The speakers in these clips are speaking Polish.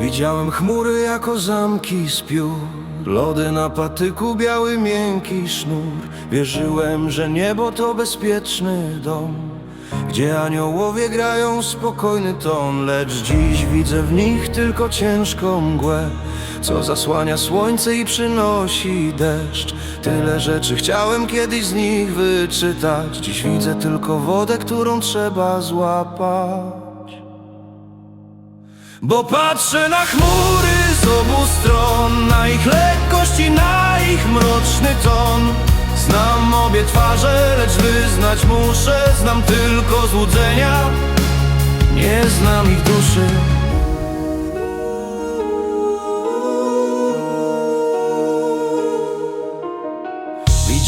Widziałem chmury jako zamki z piór Lody na patyku, biały miękki sznur. Wierzyłem, że niebo to bezpieczny dom Gdzie aniołowie grają spokojny ton. Lecz dziś widzę w nich tylko ciężką mgłę Co zasłania słońce i przynosi deszcz. Tyle rzeczy chciałem kiedyś z nich wyczytać. Dziś widzę tylko wodę, którą trzeba złapać bo patrzę na chmury z obu stron Na ich lekkość i na ich mroczny ton. Znam obie twarze, lecz wyznać muszę Znam tylko złudzenia. Nie znam ich duszy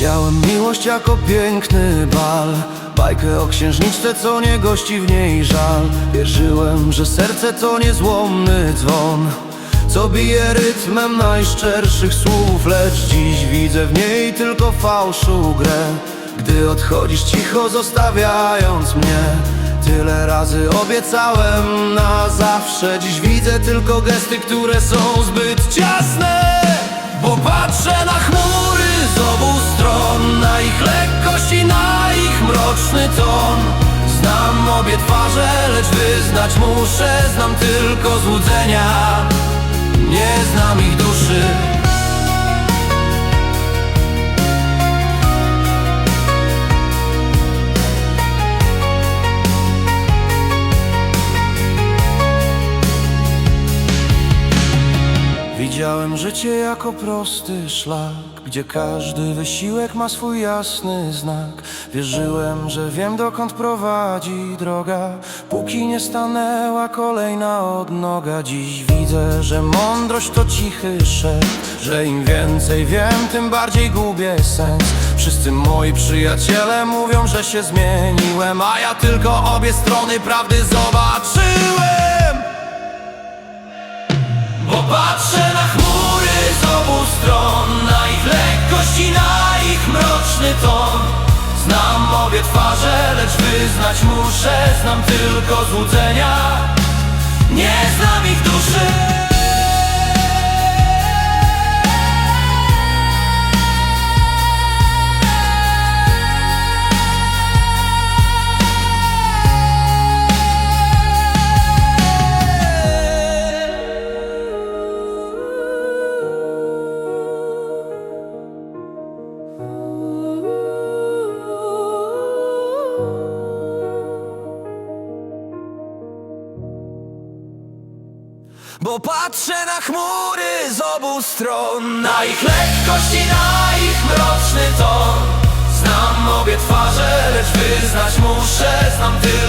Widziałem miłość jako piękny bal. Bajkę o księżniczce, co nie gości w niej żal. Wierzyłem, że serce to niezłomny dzwon. Co bije rytmem najszczerszych słów Lecz dziś widzę w niej tylko fałszu grę. Gdy odchodzisz cicho, zostawiając mnie. Tyle razy obiecałem na zawsze Dziś widzę tylko gesty, które są zbyt ciasne na ich mroczny ton. Znam obie twarze, lecz wyznać muszę Znam tylko złudzenia. Nie znam ich duszy. Widziałem życie jako prosty szlak Gdzie każdy wysiłek ma swój jasny znak. Wierzyłem, że wiem dokąd prowadzi droga. Póki nie stanęła kolejna odnoga. Dziś widzę, że mądrość to cichy szept Że im więcej wiem, tym bardziej gubię sens. Wszyscy moi przyjaciele mówią, że się zmieniłem A ja tylko obie strony prawdy zobaczyłem mroczny ton. Znam obie twarze, lecz wyznać muszę. Znam tylko złudzenia. Nie znam ich duszy Bo patrzę na chmury z obu stron. Na ich lekkość i na ich mroczny ton. Znam obie twarze, lecz wyznać muszę Znam tylko